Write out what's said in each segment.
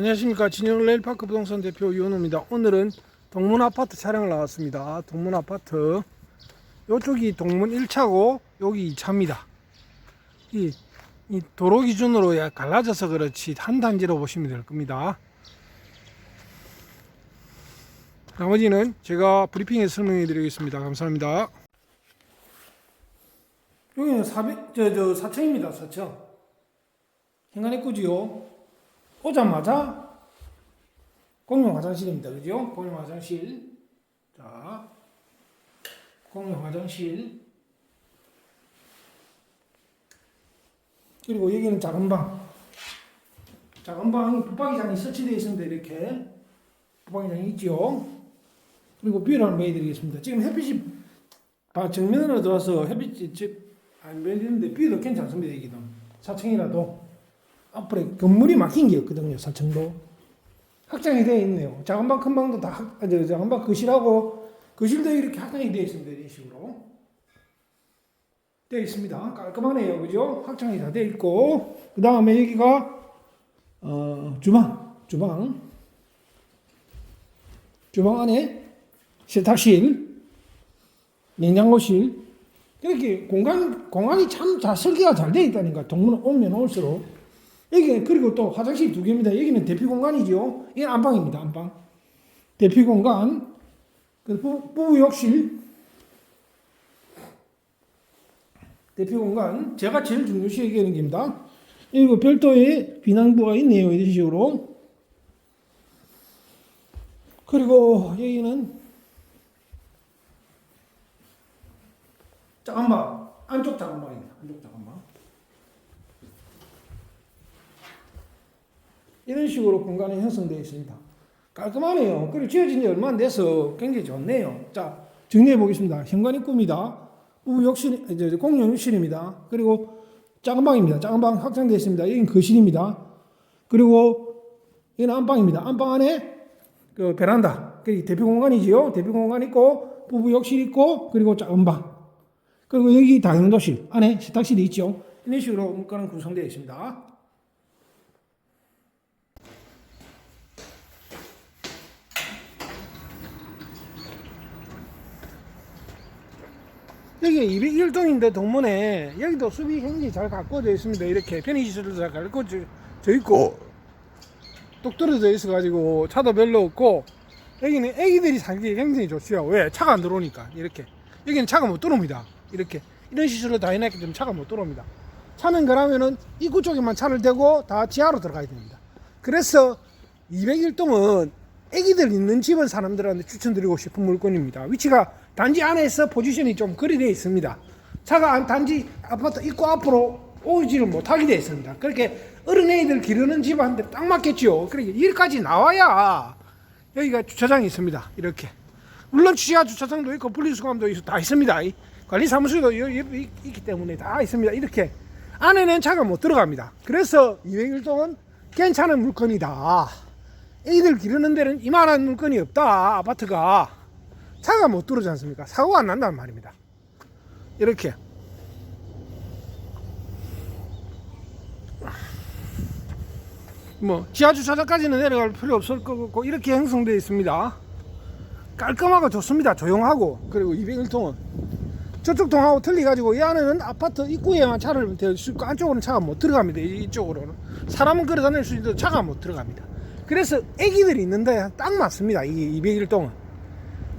안녕하십니까 진영 레일파크 부동산 대표 이원우입니다. 오늘은 동문 아파트 촬영을 나왔습니다. 동문 아파트 이쪽이 동문 1차고 여기 2차입니다. 이, 이 도로 기준으로 약 갈라져서 그렇지 한 단지로 보시면 될 겁니다. 나머지는 제가 브리핑에서 설명해 드리겠습니다. 감사합니다. 여기는 400, 저, 저 4층입니다. 4층. 현관에 꾸지요. 오자마자 공용 화장실입니다. 그죠? 공용 화장실. 자, 공용 화장실. 그리고 여기는 작은 방. 작은 방이 붙박이장이 설치되어 있습니다. 이렇게. 붙박이장이 있죠. 그리고 뷰를 한번 보여드리겠습니다. 지금 햇빛이 바 정면으로 들어와서 햇빛이 안 보이는데 뷰도 괜찮습니다. 여기도. 4층이라도. 앞으로 건물이 막힌 게 없거든요. 4층도. 확장이 되어 있네요. 작은 방, 큰 방도 다, 확- 아, 저, 작은 방 거실하고, 거실도 이렇게 확장이 되어 있습니다. 이런 식으로. 되어 있습니다. 깔끔하네요. 그죠? 확장이 다 되어 있고, 그 다음에 여기가, 어, 주방. 주방. 주방 안에 세탁실, 냉장고실, 이렇게 공간, 공간이 참 잘 설계가 잘 되어 있다니까. 동문 오면 올수록. 여기 그리고 또 화장실 두 개입니다. 여기는 대피 공간이죠. 이건 안방입니다. 안방. 대피 공간. 그 부, 부부 욕실. 대피 공간. 제가 제일 중요시 얘기하는 겁니다. 그리고 별도의 비낭부가 있네요. 이런 식으로. 그리고 여기는 방. 안쪽 작은 방입니다. 안쪽 방. 이런 식으로 공간이 형성되어 있습니다. 깔끔하네요. 그리고 지어진 지 얼마 안 돼서 굉장히 좋네요. 자, 정리해 보겠습니다. 현관 입구입니다. 부부 욕실, 이제 공용 욕실입니다. 그리고 작은 방입니다. 작은 방 확장되어 있습니다. 여기는 거실입니다. 그리고 여기는 안방입니다. 안방 안에 그 베란다, 그 대표 공간이지요. 대표 공간 있고 부부 욕실 있고 그리고 작은 방. 그리고 여기 다용도실 안에 세탁실이 있죠. 이런 식으로 물건은 구성되어 있습니다. 여기 201동인데 동문에 여기도 숲이 굉장히 잘 가꿔져 있습니다. 이렇게 편의시설도 잘 가꿔져 있고 뚝 떨어져 있어가지고 차도 별로 없고 여기는 애기들이 살기 굉장히 좋죠. 왜? 차가 안 들어오니까 이렇게 여기는 차가 못 들어옵니다. 이렇게 이런 시설로 다 해놨기 때문에 차가 못 들어옵니다. 차는 그러면은 입구 쪽에만 차를 대고 다 지하로 들어가야 됩니다. 그래서 201동은 애기들 있는 집은 사람들한테 추천드리고 싶은 물건입니다. 위치가 단지 안에서 포지션이 좀 거리 되어 있습니다. 차가 안- 단지 아파트 입구 앞으로 오지를 못하게 되어 있습니다. 그렇게 어린애들 기르는 집한테 딱 맞겠죠. 그러니까 여기까지 나와야 여기가 주차장이 있습니다. 이렇게. 물론 지하 주차장도 있고 분리수거함도 있고 다 있습니다. 이 관리사무소도 있기 때문에 다 있습니다. 이렇게 안에는 차가 못 들어갑니다. 그래서 201동은 괜찮은 물건이다. 애들 기르는 데는 이만한 물건이 없다. 아파트가 차가 못 들어오지 않습니까? 사고가 안 난다는 말입니다. 이렇게 뭐 지하 주차장까지는 내려갈 필요 없을 거고 이렇게 형성되어 있습니다. 깔끔하고 좋습니다. 조용하고 그리고 201통은 저쪽 통하고 틀리가지고 이 안에는 아파트 입구에만 차를 대수 있고 안쪽으로는 차가 못 들어갑니다. 이- 이쪽으로는 사람은 걸어 다닐 수 있는데 차가 못 들어갑니다. 그래서 애기들이 있는데 딱 맞습니다. 이 201동은.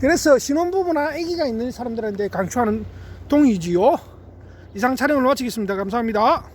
그래서 신혼부부나 애기가 있는 사람들한테 강추하는 동이지요. 이상 촬영을 마치겠습니다. 감사합니다.